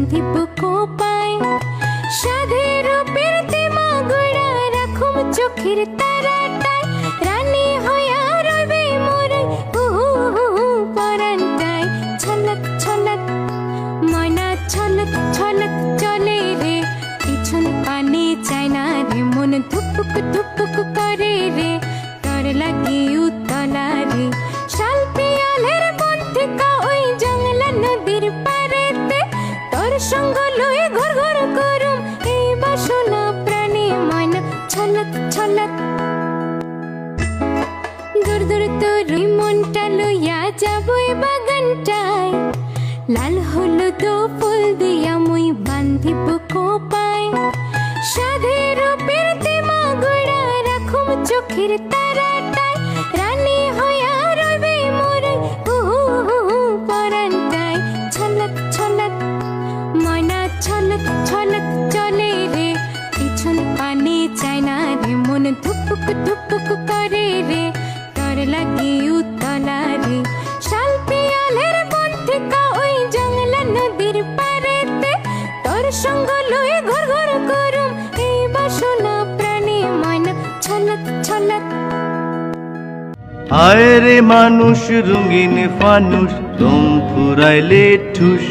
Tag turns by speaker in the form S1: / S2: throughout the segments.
S1: বান্ধিব কোপায় সাধের রূপের তেমা গোড়া রাখুম চোখের তারাটায়। রানী হইয়া রবে মোর উহু উহু পরান্তায় ছলক ছলক ময়না ছলক ছলক চলে রে। পিছন পানে চায় না রে, মন ধুপুক ধুপুক করে রে। তর লাগিয়ে সঙ্গ লয়ে ঘর ঘর করুম। এই বাসনা প্রাণে ময়না ছলক ছলক। দূর দূর তোর মনটা লইয়া যাব এই বাগানটায়। লাল হলুদ ফুল দিয়া মুই বান্ধিব কোপায়। সাধের রূপের মা গোড়া রাখুম চোখের তারাটায়। লাগে উতলা রে শাল পিয়ালের বন্ধিকা ওই জংলা নদীর পারেতে তোর সঙ্গ লয়ে ঘর ঘর করুম। এই বাসনা প্রাণে ময়না ছলক ছলক
S2: হায় রে মানুষ, রঙিন ফানুষ তুম ফুরাইলে ঠুস।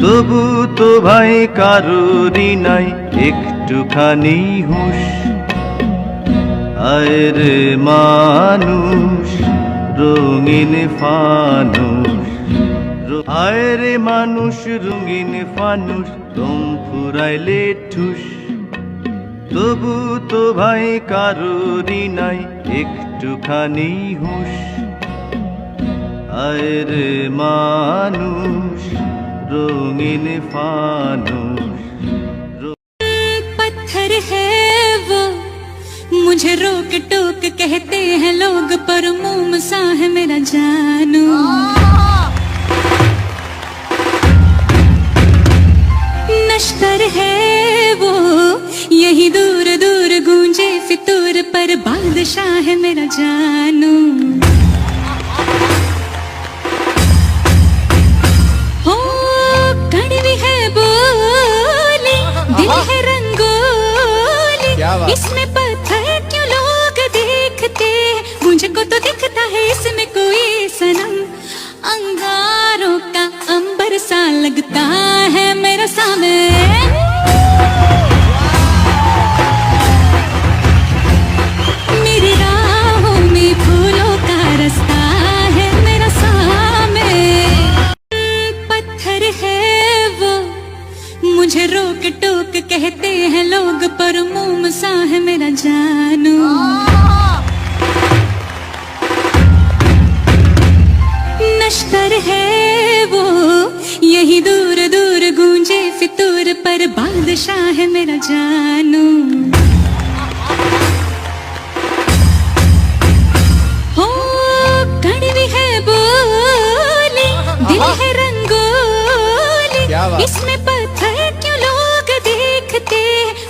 S2: তবু তো ভাই কারোরই নাই, একটুখানি হুশ। হায় রে মানুষ, রঙিন ফানুষ। র- হায় রে মানুষ, রঙিন ফানুষ, দম ফুরাইলে ঠুস। তবু তো ভাই কারোরই নাই, একটুখানি হুশ। আয় রে মানুষ, রঙিন ফানুষ।
S3: मुझे रोक टोक कहते हैं लोग, पर मोम सा है मेरा जानू। नश्तर है वो, यही दूर दूर गूंजे फितूर पर बादशाह है मेरा जानू। हो, कड़वी है बोली लगता है मेरा सामने। मेरी में फूलों का रास्ता है मेरा सामने। पत्थर है वो, मुझे रोक टोक कहते हैं लोग, पर मोम सा है मेरा जानू। पर बादशाह है मेरा जानू। हो कड़वी है बोली दिल है। रंगोली। इसमें पत्थर क्यों लोग देखते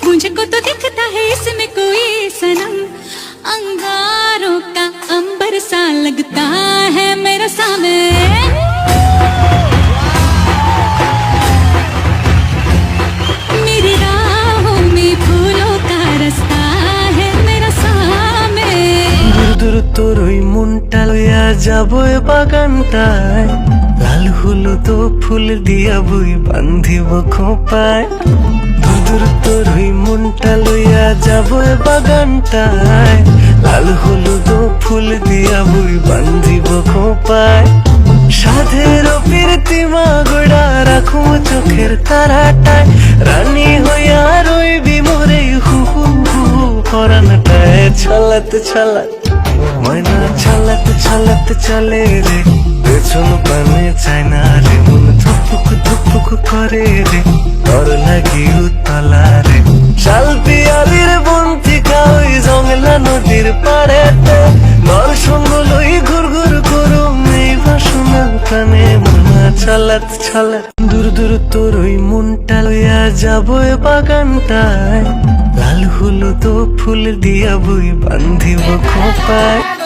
S3: मुझको तो दिखता है इसमें कोई सनम। अंगारों का अंबर सा लगता है मेरा सामने।
S4: মনটা লইয়া যাব বাগানটায়। লাল হলুদ ফুল দিয়া বই বান্ধিব খোপায়। দূর দূর তোর ওই মনটা লইয়া যাব বাগানটায়। লাল হলুদ ফুল দিয়া বই বান্ধিব খোপায়। সাধের প্রীতিমা গোড়া রাখো চোখের তারাটায়। রানী হইয়া রইবি মোরে হু হু হু পরানটায় ছলাত ছলাত ছলাত চলে রে। পেছন পানে চায় না রে। মন ধুপুক ধুপুক করে রে। ডর লাগি উতলা রে। শাল পিয়ালির বন্তিকা ওই জংলা নদীর পাড়েতে। নর সঙ্গ লই ঘুর ঘুর করুম এই বাসনা প্রাণে। মনা ছলাত ছলাত দূর দূর তোর ওই মনটা লইয়া যাব বাগানটায়। লাল হলো তো ফুল দিয়া বই বান্ধিব খোপায়।